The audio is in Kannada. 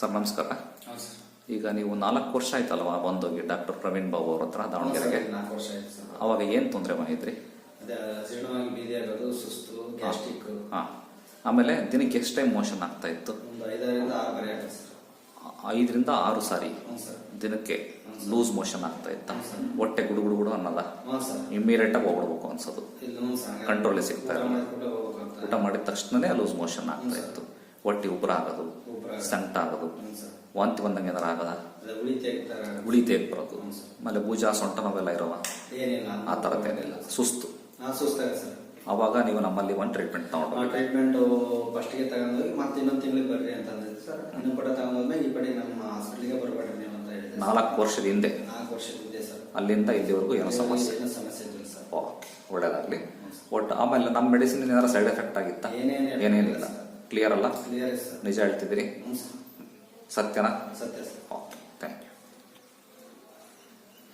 ಸರ್ ನಮಸ್ಕಾರ. ಈಗ ನೀವು ನಾಲ್ಕು ವರ್ಷ ಆಯ್ತಲ್ವಾ ಬಂದೋಗಿ ಡಾಕ್ಟರ್ ಪ್ರವೀಣ್ ಬಾಬು ಅವ್ರ ಹತ್ರ ದಾವಣಗೆರೆಗೆ? ನಾಲ್ಕು ವರ್ಷ ಆಯ್ತು ಸರ್. ಅವಾಗ ಏನು ತೊಂದರೆ ಮಾಡಿದ್ರಿ? ಅದೇ ಜೀರ್ಣವಾಗಿ ಬೀದಿ ಆಗೋದು ಸುಸ್ತು ಗ್ಯಾಸ್ಟ್ರಿಕ್. ಹಾಂ ಆಮೇಲೆ ದಿನಕ್ಕೆ ಎಷ್ಟು ಟೈಮ್ ಮೋಷನ್ ಆಗ್ತಾ ಇತ್ತು? ಒಂದು ಐದರಿಂದ ಆರು ಬರೆ ಆಗುತ್ತೆ ಸರ್. ಆ- ಐದರಿಂದ ಆರು ಸಾರಿ ಹ್ಞೂ ಸರ್. ದಿನಕ್ಕೆ ಲೂಸ್ ಮೋಷನ್ ಆಗ್ತಾ ಇತ್ತ. ಹೊಟ್ಟೆ ಗುಡು ಗುಡು ಗುಡು ಅನ್ನಲ್ಲ ಹ್ಞೂ ಸರ್. ಇಮ್ಮಿಡಿಯೇಟ್ ಆಗಿ ಹೋಗ್ಬಿಡ್ಬೇಕು ಅನ್ಸೋದು. ಇಲ್ಲ ಹ್ಞೂ ಸರ್. Control ಸಿಗ್ತಾ. ಮಾಡ್ಕೊಂಡು ಊಟ ಮಾಡಿದ ತಕ್ಷಣನೇ ಲೂಸ್ ಮೋಷನ್ ಆಗ್ತಾ ಇತ್ತು. ಹೊಟ್ಟೆ ಉಬ್ಬರ ಆಗೋದು. ಸಂಕಟ ಆಗೋದು ವಾಂತಿ ಬಂದಂಗೆ ಏನಾರ ಆಗದ? ಉಳಿ ತೇಗ್ ಬರೋದು. ಪೂಜಾ ಆಮೇಲೆ ಭುಜ ಸೊಂಟ ನೋವೆಲ್ಲ ಇರೋವ? ಆ ಥರದ್ದೇನಿಲ್ಲ ಸುಸ್ತು. ಅವಾಗ ನೀವು ನಮ್ಮಲ್ಲಿ ಒಂದು ಟ್ರೀಟ್ಮೆಂಟ್ ತಗೊಂಡು ಟ್ರೀಟ್ಮೆಂಟ್ ಫಸ್ಟ್ಗೆ ತಗೊಂಡೋಗಿ ಮತ್ತೆ ಇನ್ನೊಂದು ತಿಂಗಳಿಗೆ ಬರ್ರಿ ಅಂತ ಅಂದಿದ್ದು ಸರ್. ಇನ್ನೊಂದು ಪಡ ತಗೊಂಡೋದ್ಮೇಲೆ ಈ ಕಡೆ ನಮ್ಮ ಹಾಸ್ಪಿಟ್ಲಿಗೆ ಬರಬೇಡ್ರಿ ನೀವು ಅಂತ ಹೇಳಿದೆ ನಾಲ್ಕು ವರ್ಷದ ಹಿಂದೆ. ನಾಲ್ಕು ವರ್ಷದಿದೆ ಸರ್. ಅಲ್ಲಿಂದ ಇಲ್ಲಿವರೆಗೂ ಏನೋ ಸಮಸ್ಯೆ. ಏನೋ ಸಮಸ್ಯೆ ಇಲ್ಲ ಸರ್. ಓಕೆ ಒಳ್ಳೇದಾಗಲಿ. ಒಟ್ಟು ಆಮೇಲೆ ನಮ್ಮ ಮೆಡಿಸಿನ್ ಏನಾರ ಸೈಡ್ ಎಫೆಕ್ಟ್ ಆಗಿತ್ತಾ? ಏನೇನಿಲ್ಲ. ಕ್ಲಿಯರ್ ಅಲ್ಲ? ನಿಜ ಹೇಳ್ತಿದ್ದೀರಿ? ಸತ್ಯನಾ? ಸತ್ಯ